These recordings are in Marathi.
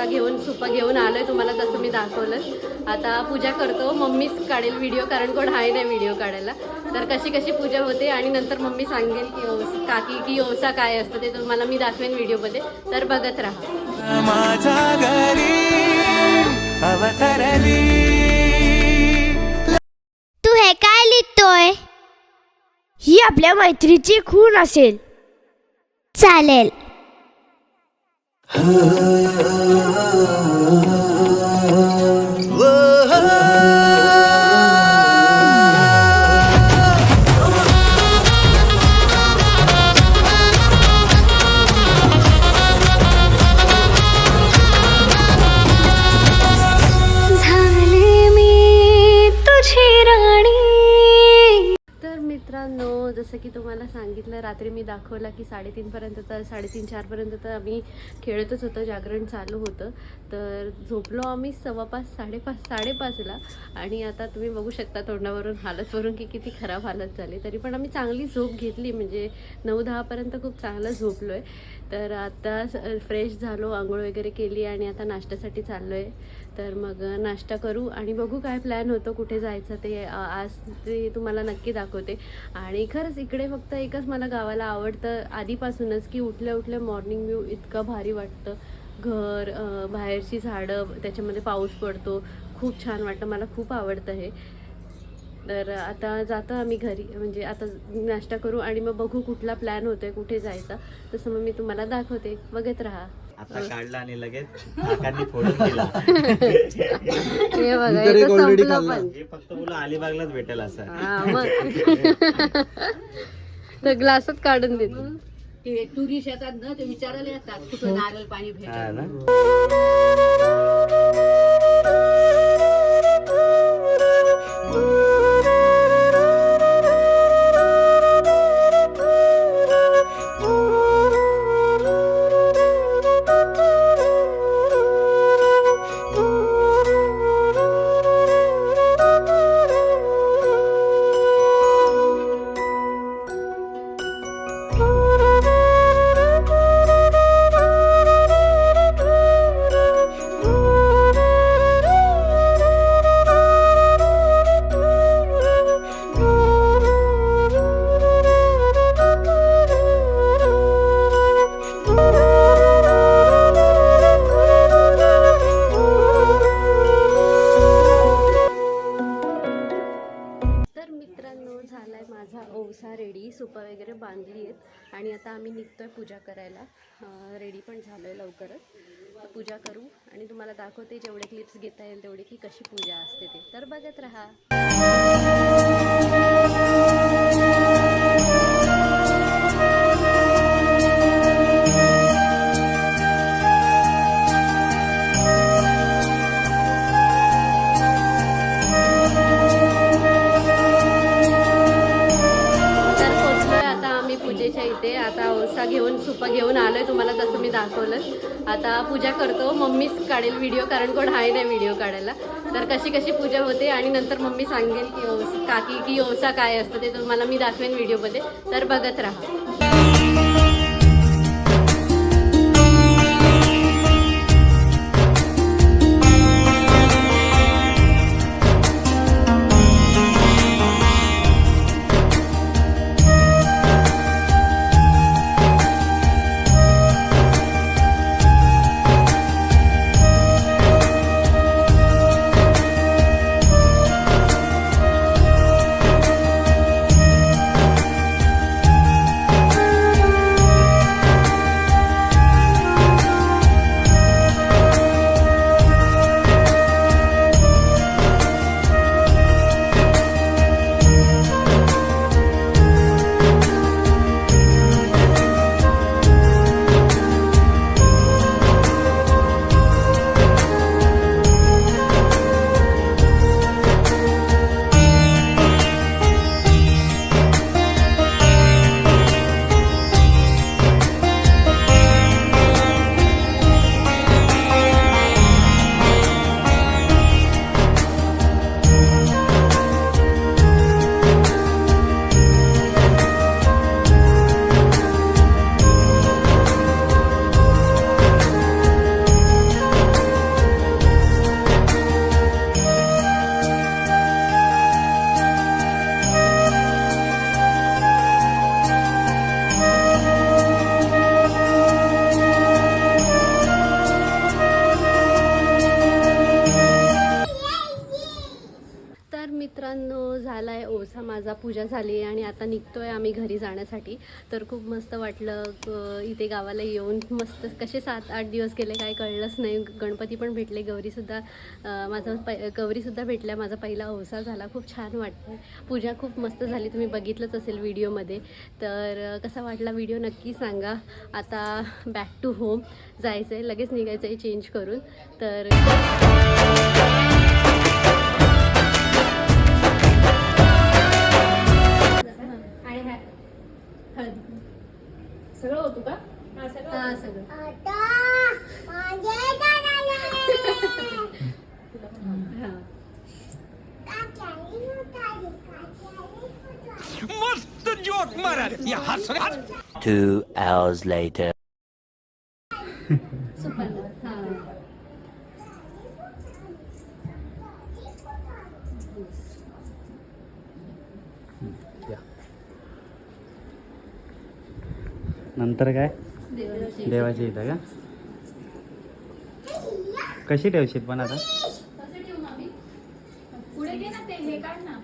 ओसा घेऊन सुपा घेऊन आलोय तुम्हाला तसं मी दाखवलं आता पूजा करतो मम्मीच काढेल व्हिडिओ कारण कोण आहे नाही व्हिडिओ काढायला. तर कशी कशी पूजा होते आणि नंतर मम्मी सांगेल की ओस काकी की ओसा काय असतं ते तुम्हाला मी दाखवेन व्हिडिओमध्ये तर बघत राहा. माझ्या घरी अवतरली. तू हे काय लिहितोय? ही आपल्या मैत्रीची खून असेल. चालेल. झाले जसं की तुम्हाला सांगितलं रात्री मी दाखवला की साडेतीनपर्यंत तर साडेतीन चारपर्यंत तर आम्ही खेळतच होतो जागरण चालू होतं. तर झोपलो आम्ही सव्वा पाच साडेपाच साडेपाचला. आणि आता तुम्ही बघू शकता तोंडावरून हालतवरून की किती खराब हालत झाली. तरी पण आम्ही चांगली झोप घेतली. म्हणजे नऊ दहापर्यंत खूप चांगलं झोपलो आहे तर आता फ्रेश झालो आंघोळ वगैरे केली आणि आता नाश्त्यासाठी चाललो आहे तर मग नाश्ता करू आणि बघू काय प्लॅन होतं कुठे जायचं ते. आज ते तुम्हाला नक्की दाखवते. आणि खरंच इकडे फक्त एकच मला गावाला आवडतं. आधीपासूनच की उठल्या उठल्या मॉर्निंग व्यू इतकं भारी वाटतं. घर बाहेरची झाडं त्याच्यामध्ये पाऊस पडतो. खूप छान वाटतं. मला खूप आवडतं हे. तर आता जातो आम्ही घरी. म्हणजे आता नाश्ता करू आणि मग बघू कुठला प्लॅन होतोय कुठे जायचा. तसं मग मी तुम्हाला दाखवते. बघत राहा. आता काढला आणि लगेच काकांनी फोडून दिला. हे बघा हे तर संपलं पण. हे फक्त मुलं अलिबागलाच भेटेल असं. हा मग. तर ग्लासात काढून देतो ते टुरिस्ट येतात ना ते विचारायला येतात कुठं नारळ पाणी भेट हा ना. करायला रेडी लवकरच पूजा करू आणि तुम्हाला दाखवते जेवढे क्लिप्स घेता येईल तेवढे की कशी पूजा असते ते. तर बघत राहा. आता घेऊन सुपा घेऊन आलो आहे तुम्हाला तसं मी दाखवलं आता पूजा करतो मम्मीच काढेल व्हिडिओ कारण कोण आहे नाही व्हिडिओ काढायला. तर कशी कशी पूजा होते आणि नंतर मम्मी सांगेल की ओस काकी की ओसा काय असतं ते तुम्हाला मी दाखवेन व्हिडिओमध्ये तर बघत राहा. पूजा झाली आणि आता निघतोय आम्ही घरी जाण्यासाठी. तर खूप मस्त वाटलं इथे गावाला येऊन. मस्त कसे सात आठ दिवस गेले काय कळलंच नाही. गणपती पण भेटले गौरीसुद्धा माझा पै गौरीसुद्धा भेटल्या. माझा पहिला औसा झाला. खूप छान वाटतं पूजा खूप मस्त झाली. तुम्ही बघितलंच असेल व्हिडिओमध्ये. तर कसा वाटला व्हिडिओ नक्की सांगा. आता बॅक टू होम जायचं आहे लगेच निघायचं आहे चेंज करून. तर होतं का हा सगळं हा. Two hours later. सुपारी. हा. नंतर काय देवाची. इथं का कशी ठेवशील पण आता कसं ठेवू मामी? पुढे घे ना ते हे काढ ना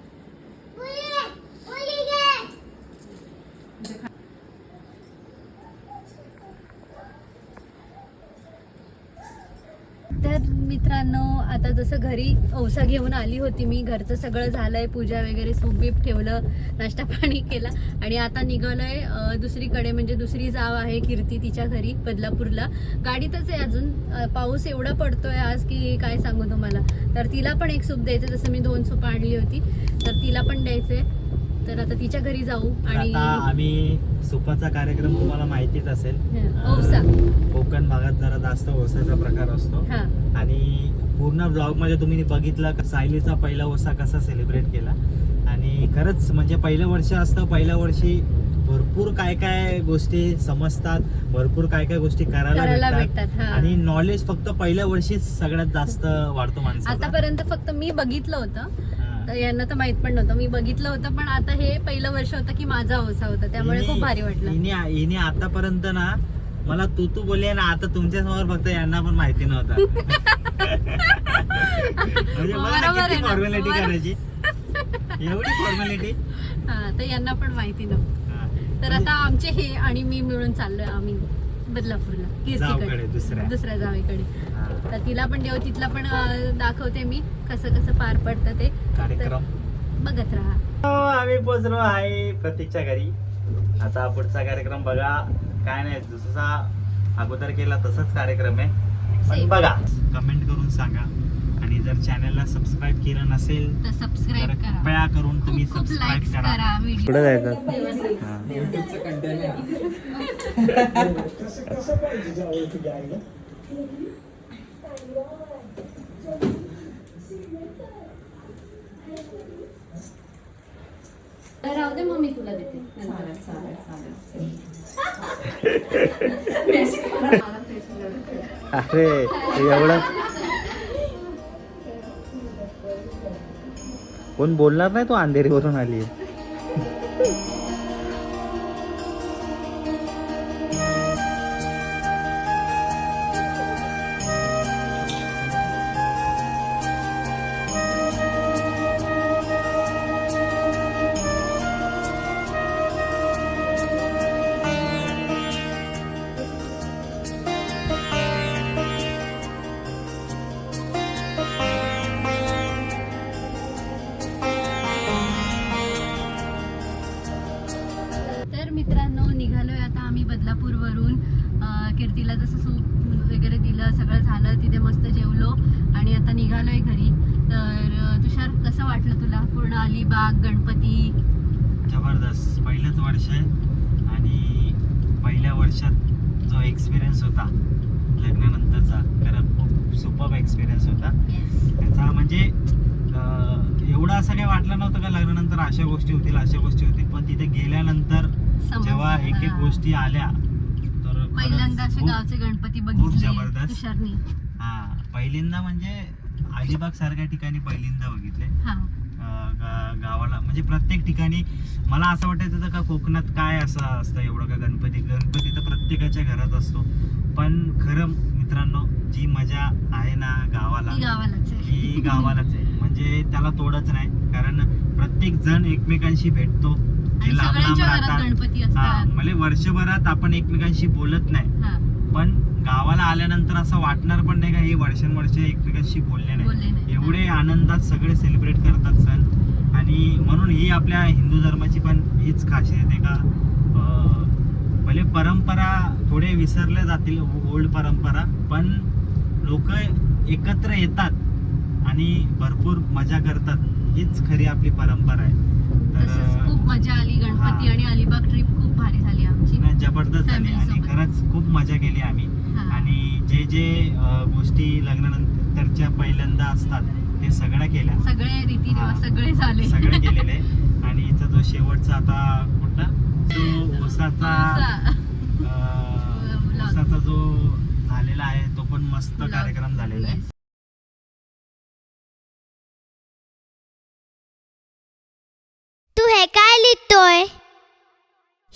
तर मित्रांनो आता जसं घरी औसा घेऊन आली होती मी घरचं सगळं झालंय पूजा वगैरे सूप ठेवलं नाश्ता पाणी केला आणि आता निघालंय दुसरीकडे म्हणजे दुसरी जाव आहे कीर्ती तिच्या घरी बदलापूरला. गाडीतच आहे अजून पाऊस एवढा पडतोय आज की काय सांगू तुम्हाला. तर तिला पण एक सूप द्यायचं जसं मी दोन सूप आणली होती तर तिला पण द्यायचंय. तर आता तिच्या घरी जाऊ आणि आता आम्ही सुपाचा कार्यक्रम तुम्हाला माहितीच असेल. औसा कोकण भागात जरा जास्त ओसाचा प्रकार असतो. हा. आणि पूर्ण ब्लॉगमध्ये तुम्ही बघितलं सायलीचा पहिला ओसा कसा सेलिब्रेट केला. आणि खरंच म्हणजे पहिलं वर्ष असतं पहिल्या वर्षी भरपूर काय काय गोष्टी समजतात भरपूर काय काय गोष्टी करायला भेटतात. आणि नॉलेज फक्त पहिल्या वर्षीच सगळ्यात जास्त वाढतो माणसाचा. आतापर्यंत फक्त मी बघितलं होतं यांना तर माहीत पण नव्हतं. मी बघितलं होतं पण आता हे पहिलं वर्ष होतं की माझा औसा होता. त्यामुळे खूप भारी वाटलं. हिने हिने आतापर्यंत ना मला तू तू बोलली ना आता तुमच्यासमोर फक्त यांना पण माहिती नव्हतं. म्हणजे मला बरोबर आहे किती ना, फॉर्मॅलिटी बरोबर. करायची. एवढी फॉर्मॅलिटी हा तर यांना पण माहिती नव्हतं. तर आता आमचे हे आणि मी मिळून चाललोय आम्ही बदलापूरला. जावकडे दुसऱ्या. दुसऱ्या जावेकडे. तर तिला पण देव तिथला पण दाखवते मी कसं कसं पार पडतं ते. बघत राहा. हो, आम्ही पोचलो आहे प्रतीकच्या घरी. आता पुढचा कार्यक्रम बघा. काय नाही जसा अगोदर केला तसाच कार्यक्रम आहे. पण. बघा. कमेंट करून सांगा. आणि जर चॅनलला सबस्क्राईब केलं नसेल तर सबस्क्राईब करा. कृपया करून तुम्ही सबस्क्राईब करा. कुठे जायचं. राहू दे मग मी तुला देते. अरे एवढं? कोण बोलणार नाही तू अंधेरीवरून आली तर वर्षात जो एक्सपिरियन्स होता लग्नानंतरचा खरं खूप सुपर एक्सपिरियन्स होता त्याचा म्हणजे एवढं असं काही वाटलं नव्हतं का लग्नानंतर अशा गोष्टी होतील अशा गोष्टी होतील पण तिथे गेल्यानंतर. जेव्हा एक एक. गोष्टी आल्या तर गावचे गणपती खूप जबरदस्त. हा पहिल्यांदा म्हणजे अलिबाग सारख्या ठिकाणी पहिल्यांदा बघितले गावाला म्हणजे प्रत्येक ठिकाणी मला असं वाटायचं होतं का कोकणात काय असं असतं एवढं का गणपती? गणपती तर प्रत्येकाच्या घरात असतो. पण खरं मित्रांनो जी मजा आहे ना गावाला ही गावालाच आहे. म्हणजे त्याला तोडच नाही. कारण प्रत्येक जण एकमेकांशी भेटतो. लांब लांब राहतात. हा म्हणजे वर्षभरात आपण एकमेकांशी बोलत नाही. पण गावाला आल्यानंतर असं वाटणार पण नाही का हे वर्षानुवर्ष एकमेकांशी बोलले नाही. एवढे आनंदात सगळे सेलिब्रेट करतात सण. आणि म्हणून ही आपल्या हिंदू धर्माची पण हीच खासियत आहे का भले परंपरा थोडे विसरल्या जातील ओल्ड परंपरा पण लोक एकत्र येतात आणि भरपूर मजा करतात. हीच खरी आपली परंपरा आहे. तर खूप मजा आली. गणपती. आणि अलिबाग ट्रिप भारी झाली आमची नाही, जबरदस्त झाली Family आणि सोबत. खरंच खूप मजा केली आम्ही हा. आणि जे जे अं, गोष्टी लग्नानंतरच्या पहिल्यांदा असतात ते सगळ्या केल्या सगळे रीतिरिवाज हा. सगळे झाले सगळे केलेले आणि हिचा जो शेवटचा आता कुठला जो ओसाचा अं. ओसाचा जो झालेला आहे तो पण मस्त. कार्यक्रम झालेला आहे Yes.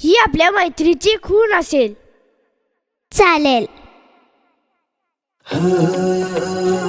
ही आपल्या मैत्रीची खून असेल. चालेल.